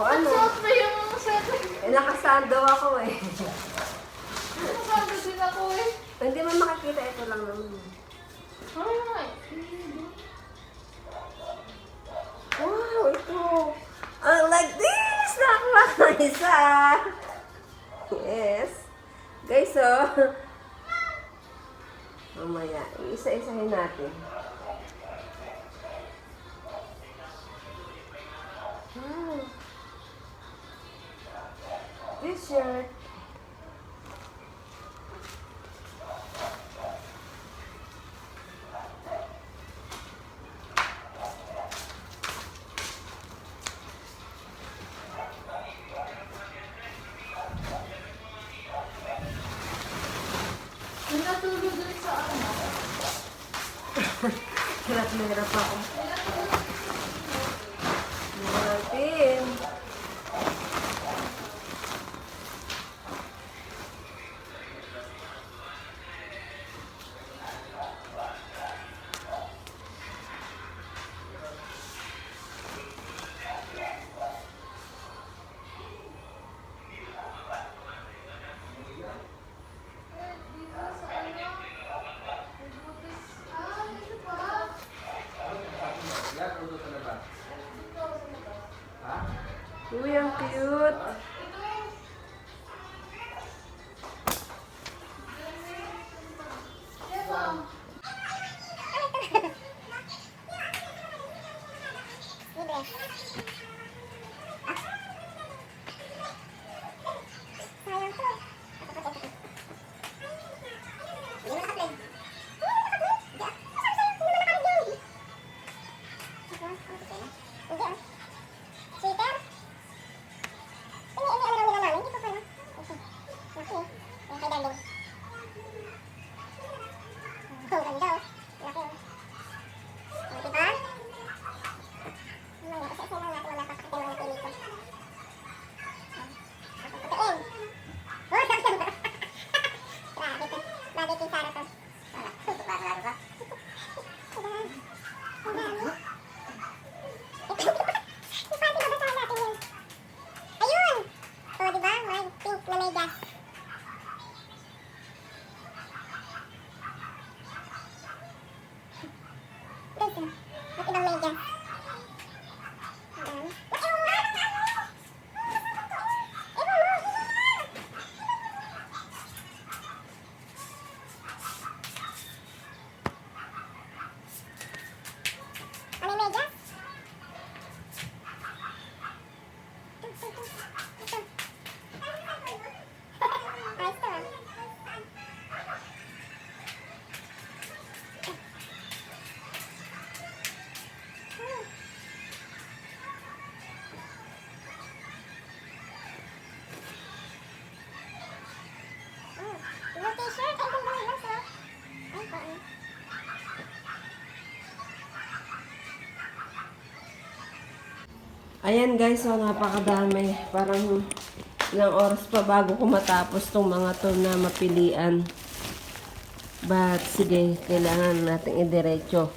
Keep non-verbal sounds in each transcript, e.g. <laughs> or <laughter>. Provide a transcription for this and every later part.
O ano? Suot mo yung set. Eh, nakasando ako eh. Nakasando din ako eh. Hindi mo makikita, ito lang naman. Ay, Wow, ito. Ang like this! Nakuha ko isa. Yes. Guys, oh. Mamaya, isa-isahin natin. This shirt. Uy, ang cute. Sweater? Ayan guys, so napakadami. Parang ilang oras pa bago ko matapos tong mga to na mapilian. But sige, kailangan natin idiretso.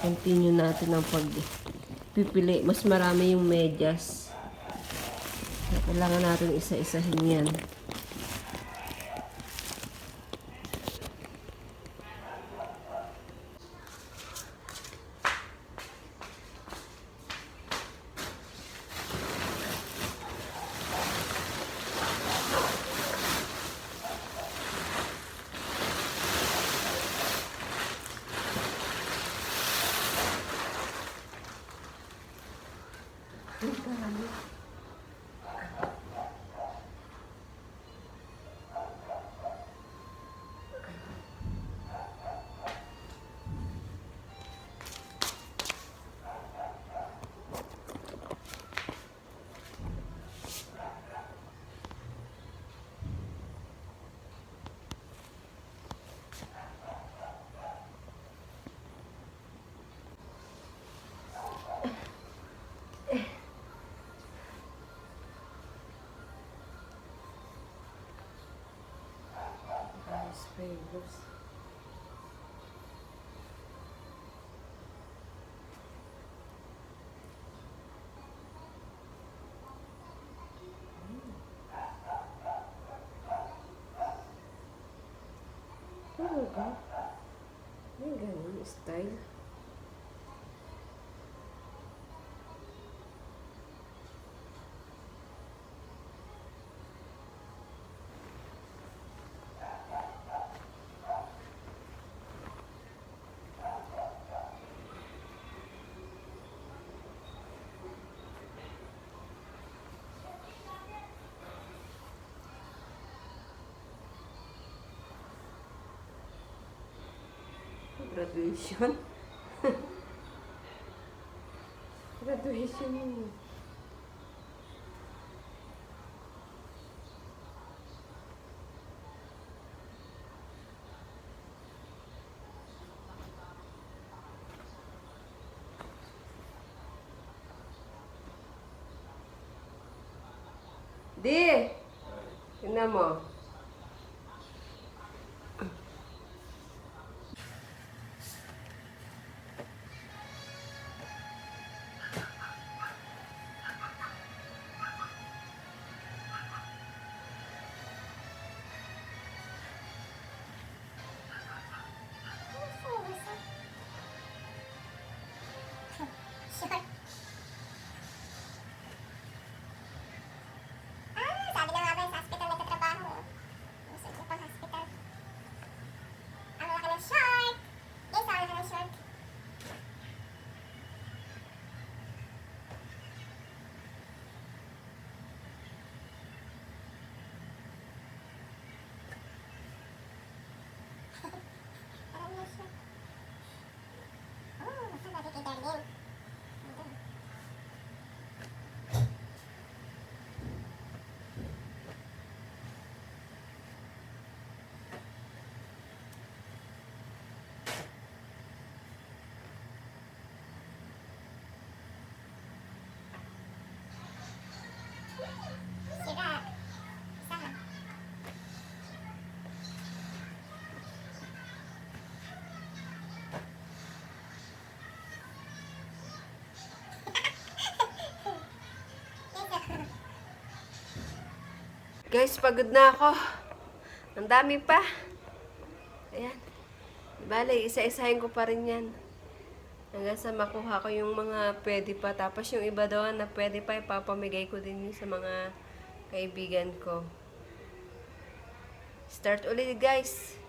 Continue natin ang pagpipili. Mas marami yung medyas. Kailangan natin isa-isahin yan. Kilos. Talaga? May ganun style. Graduation. Graduation yun. Di! Tingnan mo. Guys, pagod na ako. Ang dami pa. Ayan. Bale, isa-isahin ko pa rin yan. Hanggang sa makuha ko yung mga pwede pa. Tapos yung iba doon na pwede pa, ipapamigay ko din sa mga kaibigan ko. Start ulit, guys.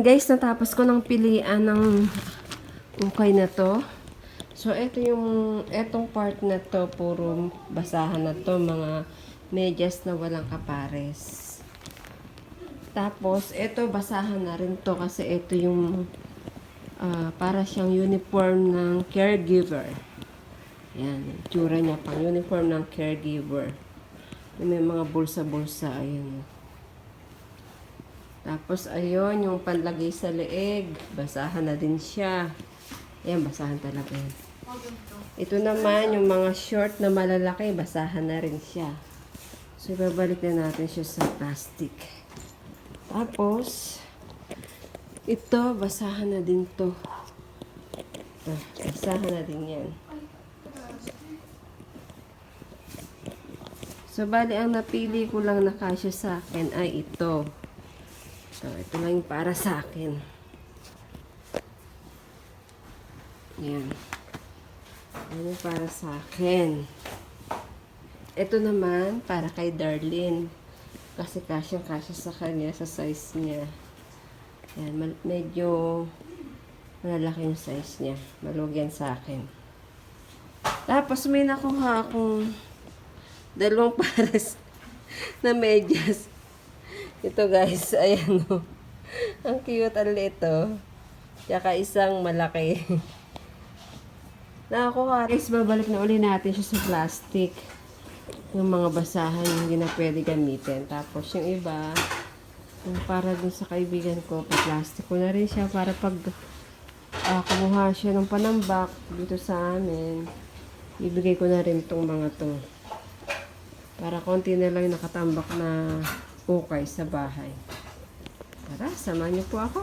Guys, natapos ko ng pilian ng ukay na to. So, ito yung, etong part na to, puro basahan na to, mga medyas na walang kapares. Tapos, ito basahan na rin to kasi ito yung ah, para siyang uniform ng caregiver. Yan, tsura niya pang uniform ng caregiver. May mga bulsa-bulsa, ayun. Tapos, ayun, yung panlagay sa leeg. Basahan na din siya. Ayan, basahan talaga yan. Ito naman, yung mga short na malalaki, basahan na rin siya. So, ibabalik na natin siya sa plastic. Tapos, ito, basahan na din to. Ito, basahan na din yan. So, bali, ang napili ko lang na kasya sa akin ay ito. So, ito lang yung para sa akin. Yan. Yan yung para sa akin. Ito naman, para kay Darlene. Kasi kasyang kasya sa kanya, sa size niya. Yan, mal- medyo malalaki yung size niya. Yan sa akin. Tapos may nakuha akong dalawang <laughs> pares na medyas. Ito guys, <laughs> ayan o. Ang cute ang lito. Tsaka isang malaki. <laughs> Nakakuha rin. babalik na uli natin siya sa plastic. Yung mga basahan yung hindi na pwede gamitin. Tapos yung iba, yung para dun sa kaibigan ko, pa-plastic ko na rin siya para pag ah, kumuha siya ng panambak dito sa amin, ibigay ko na rin tong mga to. Para konti na lang nakatambak na ukay sa bahay. Tara, samahan niyo po ako.